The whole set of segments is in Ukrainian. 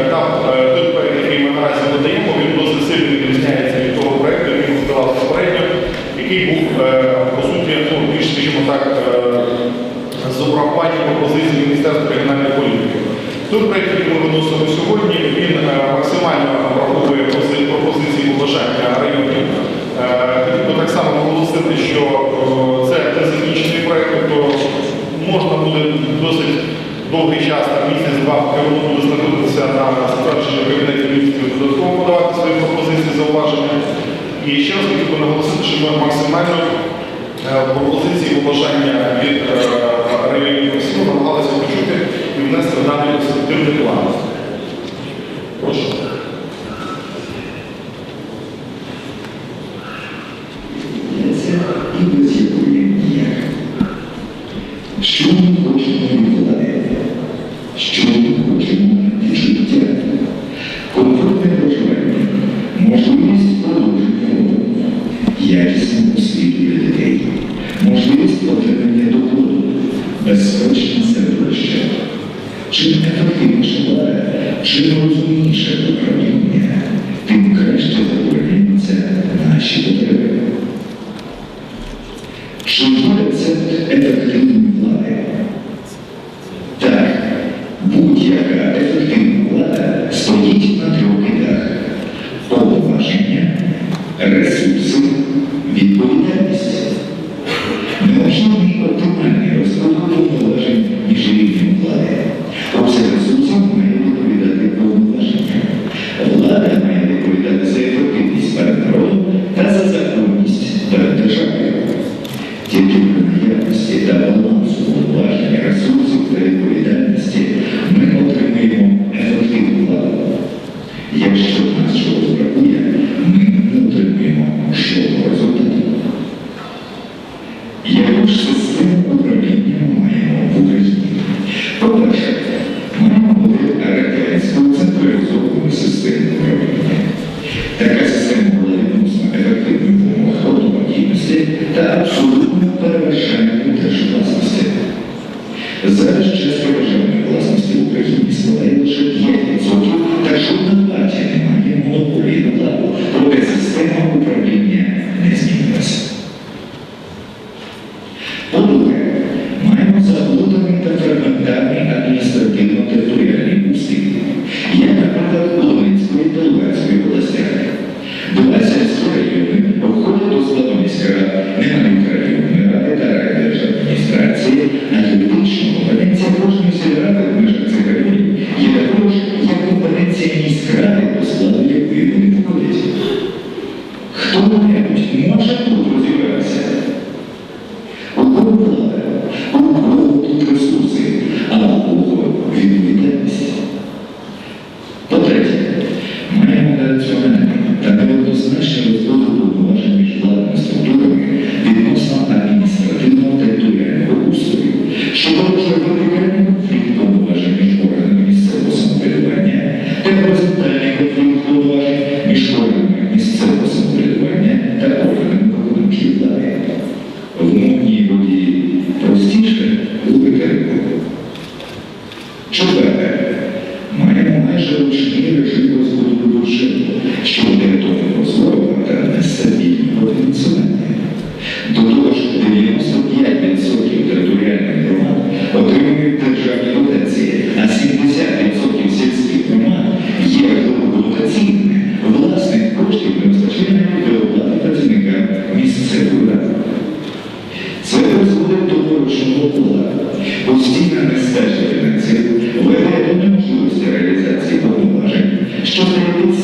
етап, е, той проект, який ми наразі надаємо, він досить сильно відрізняється від того проекту, який ми здавали попередньо, який був, е, по суті, ну, більш, скажімо так, е, з урахуванням пропозицій Міністерства регіональної політики. Той проект, який ми виносимо сьогодні, він максимально враховує пропозиції побажання районів. Хотів так само наголосити, що це незакінчений проект, тобто можна буде досить довгий час, там місяць-два, буде знаходитися на затвердженні Кабінету міністрів, додатково подавати свої пропозиції, зауваження. І ще раз хотів би наголосити, що ми максимально е, пропозиції побажання від е, районів сіл намагалися почути і внести в даний конструктивний план. Прошу. Це і без якої ніяк. Що ми хочемо від влади? Що ми хочемо від життя? Комфортне проживання, можливість продовження. Роду, якісну освіту для дітей, можливість отримання доходу, безпечне середовище. Чим ефективніше влада, чим розумніше управління, тим краще задовольняються наші потреби. Чи є рецепт ефективної Хто-небудь може тут розібратися? У кого влада, у кого тут ресурси, а у кого відповідальність. По-третє, маємо раціональний та неоднозначний розподіл повноважень між владними структурами відносно адміністративного територіального устрою, що місце удару. Це призводить до порушеного пола, постійна нестежка фінансів, вигає до неможливості реалізації повноважень, що стає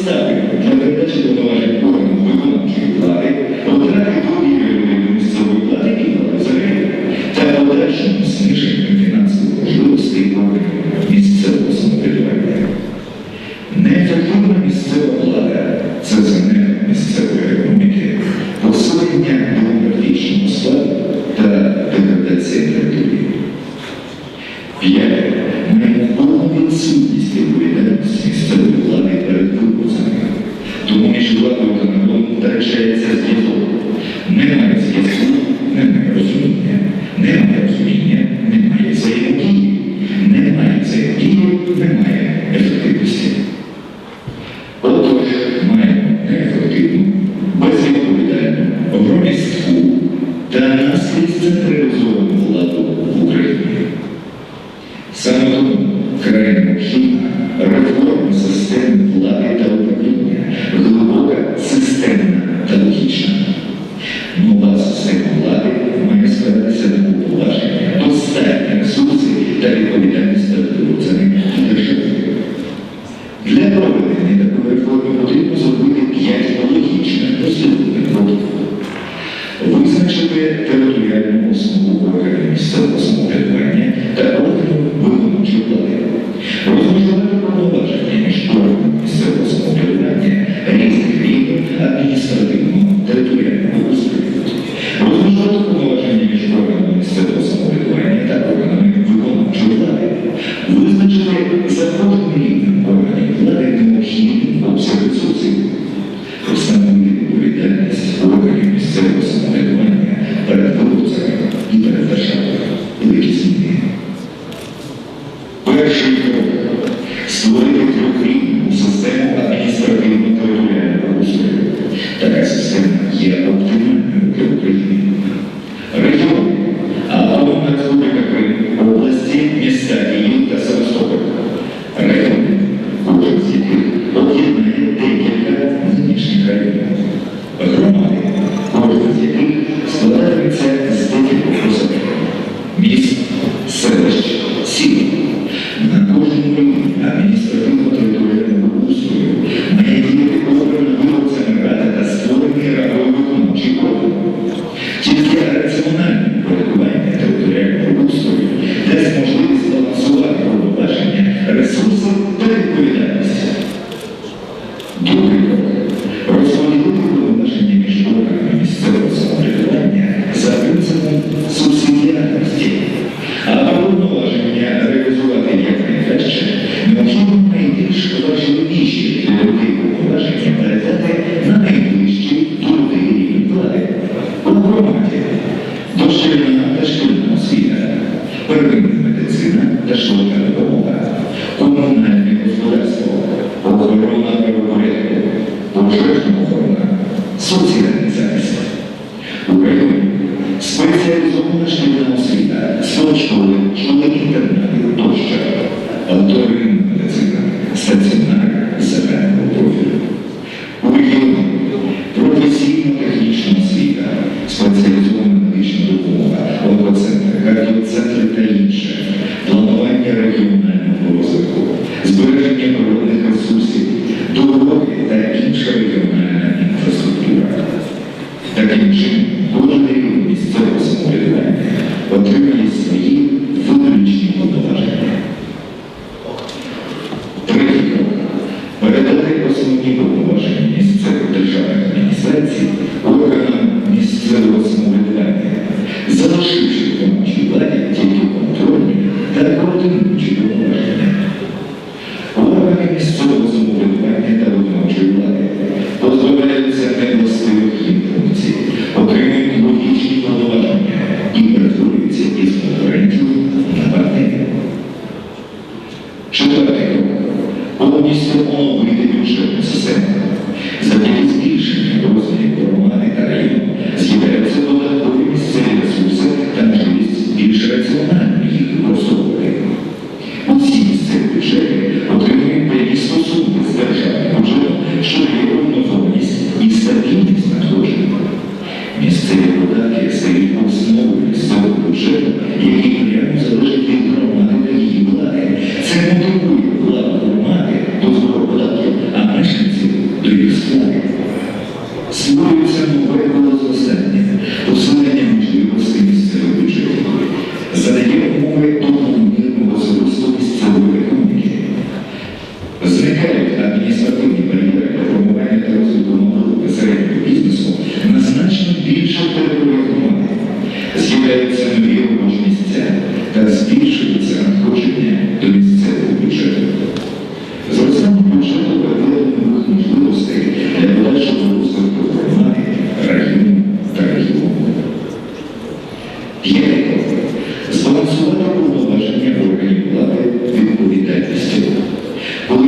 sucia. П'яте. Збалансувати повноваження органів влади відповідальністю. Коли